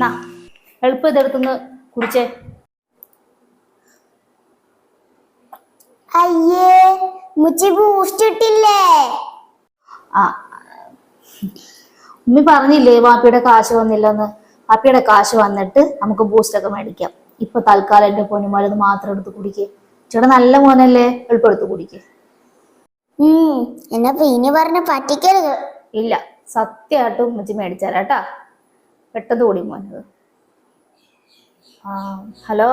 നാ എളുപ്പം ഇതെടുത്തുനിന്ന് കുടിച്ചേ. അയ്യേ മുച്ചി ബൂസ്റ്റ് ഇട്ടില്ലേ? ആ ഉമ്മി പറഞ്ഞില്ലേ വാപ്പിയുടെ കാശ് വന്നില്ലെന്ന്. വാപ്പിയുടെ കാശ് വന്നിട്ട് നമുക്ക് ബൂസ്റ്റ് ഒക്കെ മേടിക്കാം. ഇപ്പൊ തൽക്കാലം എന്റെ പൊന്നുമാരത് മാത്രം എടുത്ത് കുടിക്കേ. ചേട്ടാ നല്ല മോനല്ലേ? എളുപ്പം എടുത്ത് കുടിക്കേ. ഉം എന്നാ പിന്നെ പറഞ്ഞ പറ്റിക്കരുത്. ഇല്ല. സത്യമായിട്ടും ഉമ്മച്ചി മേടിച്ചാലാട്ടാ പെട്ടെന്ന് കൂടി മോനത് ആ ഹലോ?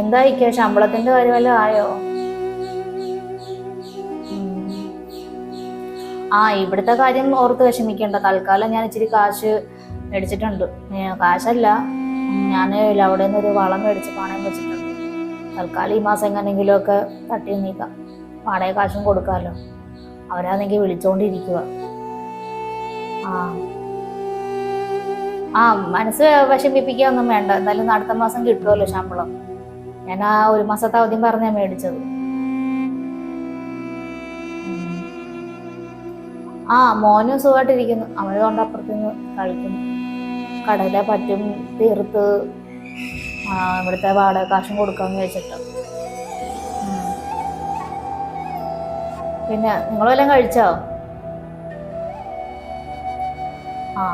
എന്തായിക്കോ ശമ്പളത്തിന്റെ കാര്യം വല്ലതും ആയോ? ആ ഇവിടുത്തെ കാര്യം ഓർത്ത് വിഷമിക്കണ്ട. തൽക്കാലം ഞാൻ ഇച്ചിരി കാശ് മേടിച്ചിട്ടുണ്ട്. കാശല്ല. ഞാൻ അവിടെ നിന്ന് ഒരു വളം മേടിച്ച് പണയം വെച്ചിട്ടുണ്ട്. തൽക്കാലം ഈ മാസം എങ്ങനെയെങ്കിലുമൊക്കെ തട്ടി നീക്കാം. പാടയ കാശും കൊടുക്കാമല്ലോ അവരാണെങ്കിൽ വിളിച്ചോണ്ടിരിക്കുക ആ. മനസ്സ് വിഷമിപ്പിക്കുകയൊന്നും വേണ്ട. എന്തായാലും അടുത്ത മാസം കിട്ടുമല്ലോ ശമ്പളം. ഞാൻ ആ ഒരു മാസത്തെ അവധി പറഞ്ഞാ മേടിച്ചത്. ആ മോനും സുഖമായിട്ടിരിക്കുന്നു അവന് കൊണ്ട് അപ്പുറത്തുനിന്ന് കളിക്കുന്നു. കടല പറ്റും തീർത്ത് ഇവിടുത്തെ വാടക കാശും കൊടുക്കാന്ന് വെച്ചിട്ട്. പിന്നെ നിങ്ങളെല്ലാം കഴിച്ചോ? ആ.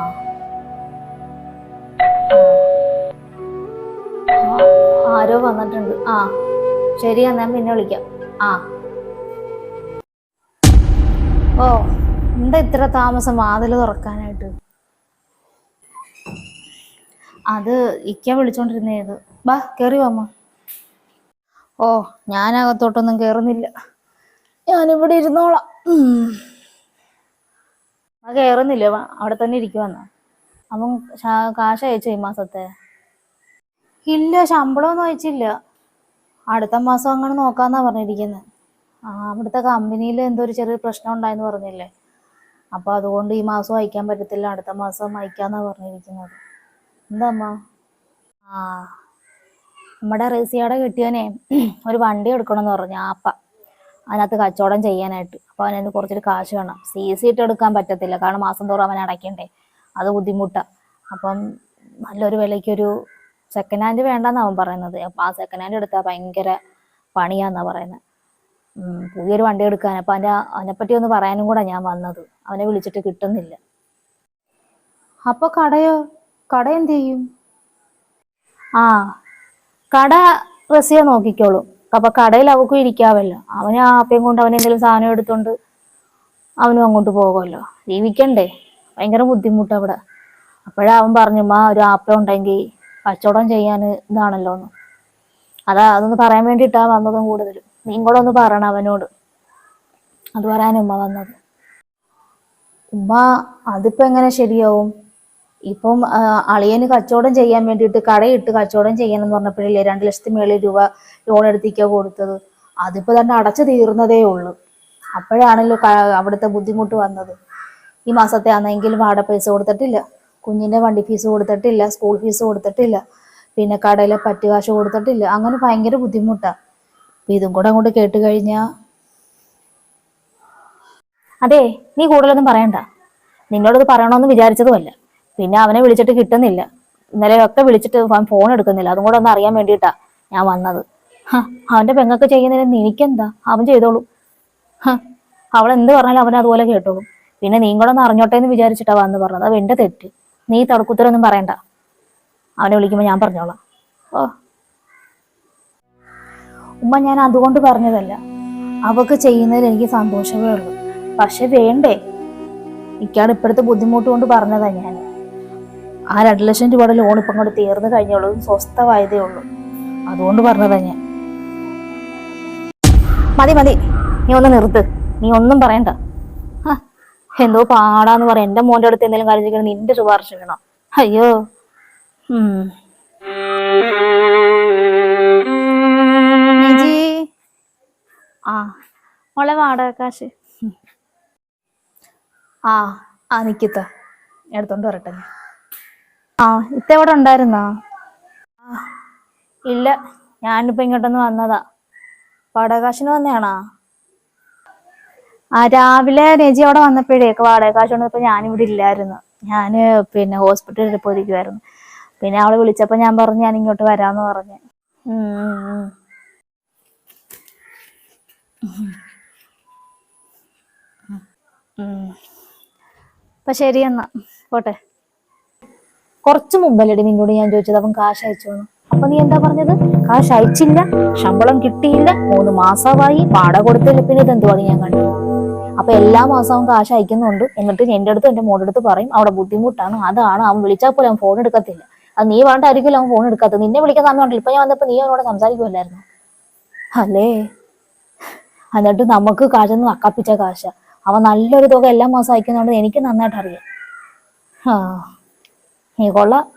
ആരോ വന്നിട്ടുണ്ട്. ആ ശരി എന്നാ പിന്നെ വിളിക്കാം. ആ. ഓ എന്താ ഇത്ര താമസം? വാതിൽ തുറക്കാനായിട്ട്. അത് ഇക്ക വിളിച്ചോണ്ടിരുന്നേത് ബാ കേറി വാമ്മ ഓ ഞാനകത്തോട്ടൊന്നും കേറുന്നില്ല. ഞാനിവിടെ ഇരുന്നോളാം. ആ കേറുന്നില്ല? അവിടെ തന്നെ ഇരിക്കുവന്ന. ശാ- കാശ് അയച്ചു ഈ മാസത്തെ? ഇല്ല ശമ്പളമൊന്നും അയച്ചില്ല. അടുത്ത മാസം അങ്ങനെ നോക്കാന്നാ പറഞ്ഞിരിക്കുന്നത് ആ അവിടുത്തെ കമ്പനിയിൽ എന്തോ ഒരു ചെറിയ പ്രശ്നം ഉണ്ടായെന്ന് പറഞ്ഞില്ലേ? അപ്പോൾ അതുകൊണ്ട് ഈ മാസം അയക്കാൻ പറ്റത്തില്ല അടുത്ത മാസം അയക്കാന്നാ പറഞ്ഞിരിക്കുന്നത്. എന്താ അമ്മ ആ നമ്മുടെ റേസിയാടെ കിട്ടിയവനെ ഒരു വണ്ടി എടുക്കണമെന്ന് പറഞ്ഞു ആപ്പ അതിനകത്ത് കച്ചവടം ചെയ്യാനായിട്ട്. അപ്പോൾ അവനതിന് കുറച്ചൊരു കാശ് വേണം. സി സി ഇട്ട് എടുക്കാൻ പറ്റത്തില്ല. കാരണം മാസം തോറും അവൻ അടയ്ക്കണ്ടേ. അത് ബുദ്ധിമുട്ടാണ് അപ്പം നല്ലൊരു വിലയ്ക്കൊരു സെക്കൻഡ് ഹാൻഡ് വേണ്ടെന്നാണ് അവൻ പറയുന്നത്. അപ്പം ആ സെക്കൻഡ് ഹാൻഡ് എടുത്താൽ ഭയങ്കര പണിയാന്നാ പറയുന്നത്. പുതിയൊരു വണ്ടി എടുക്കാൻ. അപ്പം അതിന്റെ അതിനെപ്പറ്റി ഒന്ന് പറയാനും കൂടെ ഞാൻ വന്നത്. അവനെ വിളിച്ചിട്ട് കിട്ടുന്നില്ല. അപ്പോൾ കടയോ? കട എന്ത് ചെയ്യും? ആ കട റസിയ നോക്കിക്കോളും. അപ്പൊ കടയിൽ അവക്കും ഇരിക്കാവല്ലോ. അവന് ആപ്പയും കൊണ്ട് അവൻ എന്തെങ്കിലും സാധനം എടുത്തോണ്ട് അവനും അങ്ങോട്ട് പോകുമല്ലോ ജീവിക്കണ്ടേ? ഭയങ്കര ബുദ്ധിമുട്ട് അവിടെ. അപ്പോഴാ അവൻ പറഞ്ഞു മാ ഒരു ആപ്പ ഉണ്ടെങ്കിൽ കച്ചവടം ചെയ്യാൻ ഇതാണല്ലോ എന്ന്. അതാ അതൊന്ന് പറയാൻ വേണ്ടിയിട്ടാ വന്നതും കൂടുതൽ നീ കൂടെ ഒന്ന് പറയണം അവനോട്. അത് പറയാൻ ഉമ്മ വന്നത്. ഉമ്മ അതിപ്പോ എങ്ങനെ ശരിയാവും? ഇപ്പം അളിയന് കച്ചവടം ചെയ്യാൻ വേണ്ടിയിട്ട് കടയിട്ട് കച്ചവടം ചെയ്യാനെന്ന് പറഞ്ഞപ്പോഴല്ലേ രണ്ട് ലക്ഷത്തി മേളിൽ രൂപ ലോൺ എടുത്തിക്കാ കൊടുത്തത്. അതിപ്പോ തന്നെ അടച്ചു തീർന്നതേ ഉള്ളൂ. അപ്പോഴാണല്ലോ അവിടുത്തെ ബുദ്ധിമുട്ട് വന്നത്. ഈ മാസത്തെ ആണെങ്കിൽ വാടക പൈസ കൊടുത്തിട്ടില്ല. കുഞ്ഞിന്റെ വണ്ടി ഫീസ് കൊടുത്തിട്ടില്ല സ്കൂൾ ഫീസ് കൊടുത്തിട്ടില്ല. പിന്നെ കടയിലെ പറ്റുകാശ് കൊടുത്തിട്ടില്ല. അങ്ങനെ ഭയങ്കര ബുദ്ധിമുട്ടാ. അപ്പൊ ഇതും കൂടെ അങ്ങോട്ട് കേട്ട് കഴിഞ്ഞാ. അതെ നീ കൂടുതലൊന്നും പറയണ്ട. നിന്നോടത് പറയണമെന്ന് വിചാരിച്ചതുമല്ല. പിന്നെ അവനെ വിളിച്ചിട്ട് കിട്ടുന്നില്ല. ഇന്നലെ ഒക്കെ വിളിച്ചിട്ട് ഫോൺ എടുക്കുന്നില്ല. അതും കൂടെ ഒന്ന് അറിയാൻ വേണ്ടിയിട്ടാ ഞാൻ വന്നത്. അവന്റെ പെങ്ങൊക്കെ ചെയ്യുന്നതിന് എനിക്കെന്താ? അവൻ ചെയ്തോളും. അവൾ എന്ത് പറഞ്ഞാലും അവൻ അതുപോലെ കേട്ടോളും. പിന്നെ നീ കൂടെ ഒന്ന് അറിഞ്ഞോട്ടെ എന്ന് വിചാരിച്ചിട്ടാ വന്ന് പറഞ്ഞത്. അത് എന്റെ തെറ്റ്. നീ തടക്കുത്തരൊന്നും പറയണ്ട. അവനെ വിളിക്കുമ്പോൾ ഞാൻ പറഞ്ഞോളാം. ഓ. ഉമ്മ ഞാൻ അതുകൊണ്ട് പറഞ്ഞതല്ല. അവക്ക് ചെയ്യുന്നതിൽ എനിക്ക് സന്തോഷമേ ഉള്ളൂ. പക്ഷെ വേണ്ടേ? ഇക്കാട് ഇപ്പോഴത്തെ ബുദ്ധിമുട്ട് കൊണ്ട് പറഞ്ഞതാ ഞാൻ ആ രണ്ട് ലക്ഷം രൂപയുടെ ലോൺ ഇപ്പം കൊണ്ട് തീർന്നു കഴിഞ്ഞുള്ളൂ സ്വസ്ഥമായതേ ഉള്ളൂ. അതുകൊണ്ട് പറഞ്ഞതാ ഞാൻ. മതി മതി. നീ ഒന്ന് നിർത്ത്. നീ ഒന്നും പറയണ്ട. എന്തോ പാടാന്ന് പറയാം എന്റെ മോന്റെ അടുത്ത് എന്തെങ്കിലും കാര്യം ചെയ്യണം നിന്റെ ശുപാർശ വേണം? അയ്യോ. ആ. മോളെ വാടകാശ് ആ ആ നിക്കിത്ത. എടുത്തോണ്ട് വരട്ടെ. ആ ഇത്ത എവിടെ ഉണ്ടായിരുന്നോ ഇല്ല ഞാനിപ്പോ ഇങ്ങോട്ടൊന്ന് വന്നതാ വാടകാശിന് വന്നതാണോ വന്നയാണോ ആ രാവിലെ രജി അവിടെ വന്നപ്പോഴേക്ക് വാടകാശ് വന്നപ്പോ ഞാനിവിടെ ഇല്ലായിരുന്നു ഞാൻ പിന്നെ ഹോസ്പിറ്റലിൽ പോയിരിക്കുമായിരുന്നു പിന്നെ അവൾ വിളിച്ചപ്പോ ഞാൻ പറഞ്ഞു ഞാൻ ഇങ്ങോട്ട് വരാന്ന് പറഞ്ഞു ഉം, ഉം, ഉം. ഉം. അപ്പൊ ശരി എന്നാ പോട്ടെ കുറച്ച് മുമ്പല്ലടി നിന്നോട് ഞാൻ ചോദിച്ചത്. അവൻ കാശ് അയച്ചോന്ന്. അപ്പൊ നീ എന്താ പറഞ്ഞത്? കാശ് അയച്ചില്ല ശമ്പളം കിട്ടിയില്ല മൂന്ന് മാസമായി പാട കൊടുത്തില്ല പിന്നെ ഇതെന്തുവാണ് ഞാൻ കണ്ടത് അപ്പൊ എല്ലാ മാസവും കാശ് അയക്കുന്നുണ്ട്. എന്നിട്ട് എന്റെ അടുത്ത് എന്റെ മോളുടെ അടുത്ത് പറയും അവിടെ ബുദ്ധിമുട്ടാണ് അതാണ്. അവൻ വിളിച്ചാൽ പോലും അവൻ ഫോൺ എടുക്കത്തില്ല. അത് നീ വേണ്ടായിരിക്കുമല്ലോ അവൻ ഫോൺ എടുക്കാത്തത്. നിന്നെ വിളിക്കാൻ സമയമുണ്ടല്ലോ ഇപ്പൊ ഞാൻ വന്നപ്പോ നീ അവനോട് സംസാരിക്കുമല്ലായിരുന്നു? അല്ലേ? എന്നിട്ട് നമുക്ക് കാശെന്ന് നക്കാപ്പിച്ച കാശ. അവൻ നല്ലൊരു തുക എല്ലാ മാസം അയക്കുന്നുണ്ട് എനിക്ക് നന്നായിട്ട് അറിയാം ആ നീ കൊള്ള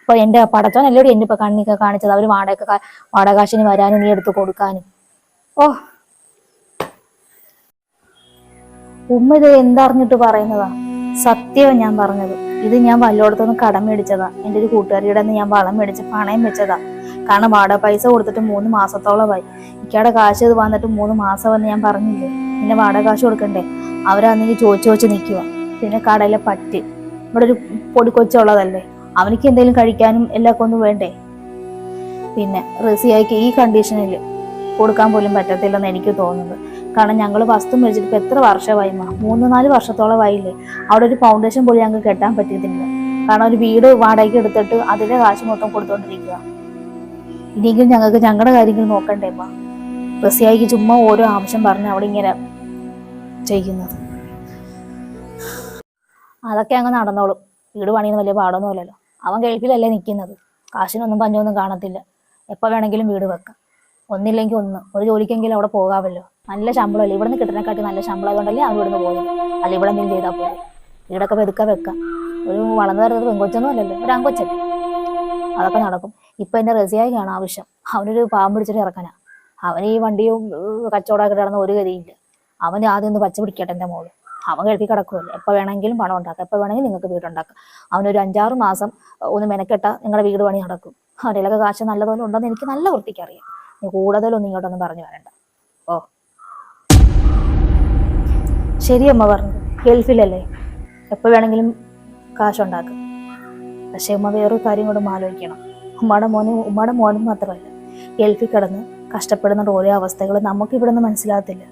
ഇപ്പൊ എന്റെ പടച്ചോൻ എല്ലാവരും എന്നെ ഇപ്പൊ കണ്ണിക്ക് കാണിച്ചത്. അവർ വാടക വാടകാശിന് വരാനും നീ എടുത്ത് കൊടുക്കാനും. ഓ. ഉമ്മ ഇത് എന്തറിഞ്ഞിട്ട് പറയുന്നതാ? സത്യവും ഞാൻ പറഞ്ഞത്. ഇത് ഞാൻ വല്ലോടത്തുനിന്ന് കടം മേടിച്ചതാ. എന്റെ ഒരു കൂട്ടുകാരിയുടെ ഞാൻ വളം മേടിച്ച് പണയം വെച്ചതാ. കാരണം വാട പൈസ കൊടുത്തിട്ട് മൂന്ന് മാസത്തോളമായി. ഇക്കാടെ കാശ് ഇത് വന്നിട്ട് മൂന്ന് മാസം എന്ന് ഞാൻ പറഞ്ഞില്ലേ? പിന്നെ വാടക കാശ് കൊടുക്കണ്ടേ? അവരാണെങ്കിൽ ചോദിച്ചു ചോദിച്ച് നിൽക്കുക പിന്നെ കടയിലെ പറ്റ് ഇവിടെ ഒരു പൊടിക്കൊച്ചുള്ളതല്ലേ അവനിക്ക് എന്തെങ്കിലും കഴിക്കാനും എല്ലാം ഒന്നും വേണ്ടേ? പിന്നെ റസിയായിക്ക് ഈ കണ്ടീഷനിൽ കൊടുക്കാൻ പോലും പറ്റത്തില്ലെന്ന് എനിക്ക് തോന്നുന്നത് കാരണം ഞങ്ങൾ വസ്തു മേടിച്ചിട്ട് ഇപ്പം എത്ര വർഷമായി മൂന്ന് നാല് വർഷത്തോളമായില്ലേ അവിടെ ഒരു ഫൗണ്ടേഷൻ പോലും ഞങ്ങൾക്ക് കെട്ടാൻ പറ്റിയിട്ടില്ല. കാരണം ഒരു വീട് വാടകയ്ക്ക് എടുത്തിട്ട് അതിലെ കാശ് മൊത്തം കൊടുത്തോണ്ടിരിക്കുക ഇനിയെങ്കിലും ഞങ്ങൾക്ക് ഞങ്ങളുടെ കാര്യങ്ങൾ നോക്കണ്ടേ മാ? റസിയായിക്ക് ചുമ്മാ ഓരോ ആവശ്യം പറഞ്ഞ് അവിടെ ഇങ്ങനെ ചെയ്യുന്നത്. അതൊക്കെ അങ്ങ് നടന്നോളും. വീട് പണിയുന്ന വലിയ പാടൊന്നുമില്ലല്ലോ അവൻ ഗൾഫിലല്ലേ നിൽക്കുന്നത് കാശിനൊന്നും പഞ്ഞൊന്നും കാണത്തില്ല. എപ്പോൾ വേണമെങ്കിലും വീട് വെക്കാം. ഒന്നില്ലെങ്കിൽ ഒന്ന്. ഒരു ജോലിക്കെങ്കിലും അവിടെ പോകാമല്ലോ. നല്ല ശമ്പളമല്ലേ? ഇവിടെ നിന്ന് കിട്ടുന്നതിനെക്കാട്ടി നല്ല ശമ്പളം ആയതുകൊണ്ടല്ലേ അവൻ ഇവിടുന്ന് പോകും അല്ല ഇവിടെ എന്തെങ്കിലും ചെയ്താൽ പോയി വീടൊക്കെ വെതുക്കെ വെക്കാം. ഒരു വളർന്നു വരുന്നത് പെങ്കൊച്ചൊന്നും അല്ലല്ലോ. ഒരു അങ്കൊച്ചല്ലേ അതൊക്കെ നടക്കും. ഇപ്പൊ എന്റെ കാണാൻ ആവശ്യം. അവനൊരു പാമ്പ് പിടിച്ചിട്ട് ഇറക്കാനാ. അവൻ ഈ വണ്ടിയും കച്ചവടമൊക്കെ കിടന്ന ഒരു ഗതിയില്ല. അവൻ ആദ്യം ഒന്ന് പച്ച പിടിക്കട്ടെ എന്റെ മോൾ. അവൻ കഴുകി കിടക്കുമല്ലേ എപ്പോൾ വേണമെങ്കിലും പണം ഉണ്ടാക്കാം. എപ്പോൾ വേണമെങ്കിലും നിങ്ങൾക്ക് വീടുണ്ടാക്കാം. അവനൊരു അഞ്ചാറ് മാസം ഒന്ന് മെനക്കെട്ട നിങ്ങളുടെ വീട് പണി നടക്കും. അവരിലൊക്കെ കാശ് നല്ലതുപോലെ ഉണ്ടെന്ന് എനിക്ക് നല്ല വൃത്തിക്ക് അറിയാം നീ കൂടുതലൊന്നും ഇങ്ങോട്ടൊന്നും പറഞ്ഞു വരണ്ട. ഓ. ശരി അമ്മ പറഞ്ഞു. ഗൾഫിലല്ലേ? എപ്പോൾ വേണമെങ്കിലും കാശുണ്ടാക്കും പക്ഷേ ഉമ്മ വേറൊരു കാര്യം കൂടെ ആലോചിക്കണം. ഉമ്മയുടെ മോനും ഉമ്മയുടെ മോനും മാത്രമല്ല. ഗൾഫിൽ കിടന്ന് കഷ്ടപ്പെടുന്ന ഓരോ അവസ്ഥകൾ നമുക്ക് ഇവിടെ നിന്ന് മനസ്സിലാകത്തില്ല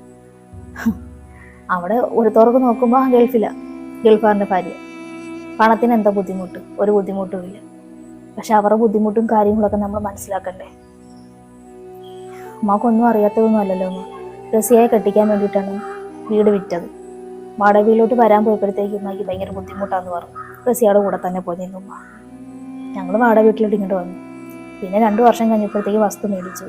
അവിടെ ഒരു തുറക്ക് നോക്കുമ്പോൾ ഗൾഫിലാണ് ഗൾഫാറിന്റെ ഭാര്യ. പണത്തിന് എന്താ ബുദ്ധിമുട്ട്? ഒരു ബുദ്ധിമുട്ടും ഇല്ല. പക്ഷെ അവരുടെ ബുദ്ധിമുട്ടും കാര്യങ്ങളൊക്കെ നമ്മൾ മനസ്സിലാക്കണ്ടേ? അമ്മക്കൊന്നും അറിയാത്തതൊന്നും അല്ലല്ലോ അമ്മ റസിയായി കെട്ടിക്കാൻ വേണ്ടിയിട്ടാണ് വീട് വിറ്റത്. വാടക വീട്ടിലോട്ട് വരാൻ പോയപ്പോഴത്തേക്ക് ഉമ്മയ്ക്ക് ഭയങ്കര ബുദ്ധിമുട്ടാന്ന് പറഞ്ഞു. റസിയുടെ കൂടെ തന്നെ പോയിരുന്നു ഉമ്മ. ഞങ്ങൾ വാടക വീട്ടിലോട്ട് ഇങ്ങോട്ട് വന്നു. പിന്നെ രണ്ടു വർഷം കഴിഞ്ഞപ്പോഴത്തേക്ക് വസ്തു മേടിച്ചു.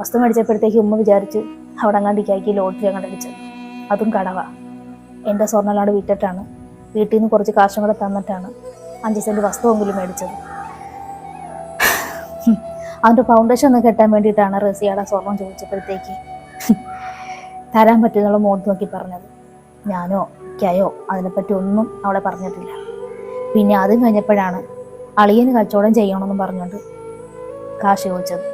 വസ്തു മേടിച്ചപ്പോഴത്തേക്ക് ഉമ്മ വിചാരിച്ചു അവിടെ അങ്ങാണ്ടിക്കാക്കി ലോട്ടറി അങ്ങോട്ട് അടിച്ചത് അതും കടവാ. എന്റെ സ്വർണലാട് വിറ്റിട്ടാണ്. വീട്ടിൽ നിന്ന് കുറച്ച് കാശും കൂടെ തന്നിട്ടാണ് അഞ്ച് സെന്റ് വസ്തുവെങ്കിലും മേടിച്ചത്. അവന്റെ ഫൗണ്ടേഷൻ ഒന്ന് കെട്ടാൻ വേണ്ടിയിട്ടാണ് റസിയാടെ സ്വർണം ചോദിച്ചപ്പോഴത്തേക്ക് തരാൻ പറ്റുന്നുള്ള മോത്ത് നോക്കി പറഞ്ഞത്. ഞാനോ ഇക്കായോ അതിനെപ്പറ്റി ഒന്നും അവളെ പറഞ്ഞിട്ടില്ല. പിന്നെ അതും കഴിഞ്ഞപ്പോഴാണ് അളിയന് കച്ചവടം ചെയ്യണമെന്നും പറഞ്ഞുകൊണ്ട് കാശ് ചോദിച്ചത്.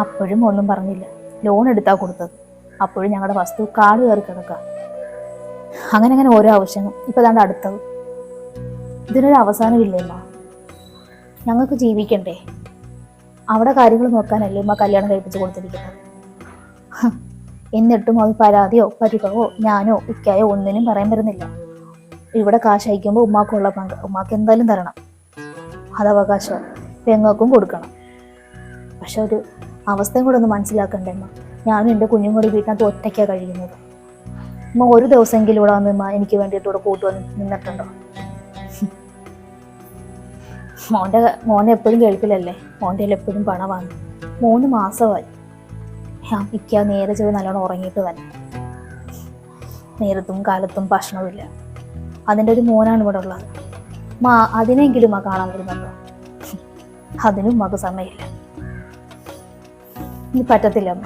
അപ്പോഴും ഒന്നും പറഞ്ഞില്ല. ലോൺ എടുത്താൽ കൊടുത്തത്. അപ്പോഴും ഞങ്ങളുടെ വസ്തു കാട് കയറി കിടക്കുക അങ്ങനെ അങ്ങനെ ഓരോ ആവശ്യങ്ങൾ. ഇപ്പൊ അതാണ്ട് അടുത്തത്. ഇതിനൊരു അവസാനമില്ലേമ്മ ഞങ്ങൾക്ക് ജീവിക്കണ്ടേ? അവിടെ കാര്യങ്ങൾ നോക്കാനല്ലേ ഉമ്മ കല്യാണം കഴിപ്പിച്ച് കൊടുത്തിരിക്കുന്നത്. എന്നിട്ടും അത് പരാതിയോ പരിഭവോ ഞാനോ ഇക്കായോ ഒന്നിനും പറയാൻ വരുന്നില്ല. ഇവിടെ കാശ് അയക്കുമ്പോൾ ഉമ്മാക്കുള്ള പങ്ക്. ഉമ്മാക്ക് എന്തായാലും തരണം. അത് അവകാശം പെങ്ങൾക്കും കൊടുക്കണം. പക്ഷെ ഒരു അവസ്ഥയും കൂടെ ഒന്ന് മനസ്സിലാക്കണ്ടേ അമ്മ ഞാനും എന്റെ കുഞ്ഞും കൂടി വീട്ടിനകത്ത് ഒറ്റയ്ക്കാണ് കഴിയുന്നത്. അമ്മ ഒരു ദിവസമെങ്കിലും ഇവിടെ വന്ന് എനിക്ക് വേണ്ടിയിട്ട് ഇവിടെ കൂട്ടു വന്ന് നിന്നിട്ടുണ്ടോ? മോന്റെ മോനെ എപ്പോഴും കേൾക്കില്ലല്ലേ? മോന്റെ എപ്പോഴും പണമാണ്. മൂന്ന് മാസമായി. ഞാൻ ഇക്ക നേരെ ചെവി നല്ലോണം ഉറങ്ങിയിട്ട് തന്നെ. നേരത്തും കാലത്തും ഭക്ഷണമില്ല അതിന്റെ ഒരു മോനാണ് ഇവിടെ ഉള്ളത്. മാ അതിനെങ്കിലും ആ കാണാൻ വരുന്നുണ്ടോ? അതിനും ഉമ്മക്ക് സമയമില്ല. ഇനി പറ്റത്തില്ല അമ്മ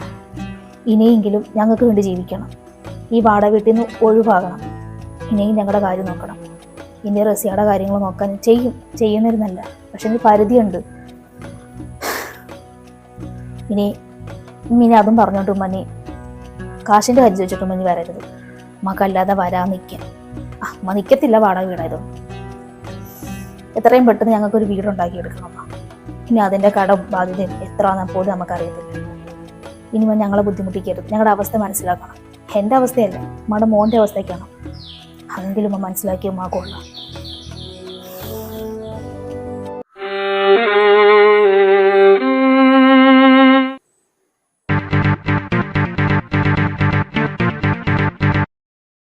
ഇനിയെങ്കിലും ഞങ്ങൾക്ക് വേണ്ടി ജീവിക്കണം. ഈ വാടക വീട്ടിൽ നിന്ന് ഒഴിവാകണം. ഇനിയും ഞങ്ങളുടെ കാര്യം നോക്കണം. ഇനി റസിയുടെ കാര്യങ്ങൾ നോക്കാൻ ചെയ്യും. ചെയ്യുന്നിരുന്നല്ല പക്ഷെ ഇനി പരിധിയുണ്ട്. ഇനി ഇനി അതും പറഞ്ഞോണ്ട് ഉമ്മനി കാശിന്റെ കാര്യം ചോദിച്ചിട്ട് ഉമ്മനി വരരുത്. അമ്മക്കല്ലാതെ വരാൻ നിൽക്കാം അമ്മ നിൽക്കത്തില്ല വാടക വീടായതും എത്രയും പെട്ടെന്ന് ഞങ്ങൾക്കൊരു വീടുണ്ടാക്കിയെടുക്കണം ഇനി അതിന്റെ കടം ബാധ്യത എത്രയാണെന്ന് പോലും നമുക്കറിയത്തില്ല. ഇനി ഞങ്ങളെ ബുദ്ധിമുട്ടിക്കരുത്. ഞങ്ങളുടെ അവസ്ഥ മനസ്സിലാക്കണം. എന്റെ അവസ്ഥയല്ല നമ്മുടെ മോന്റെ അവസ്ഥയ്ക്കാണ്. അതെങ്കിലും മനസ്സിലാക്കിയ അമ്മ കൊള്ളാം.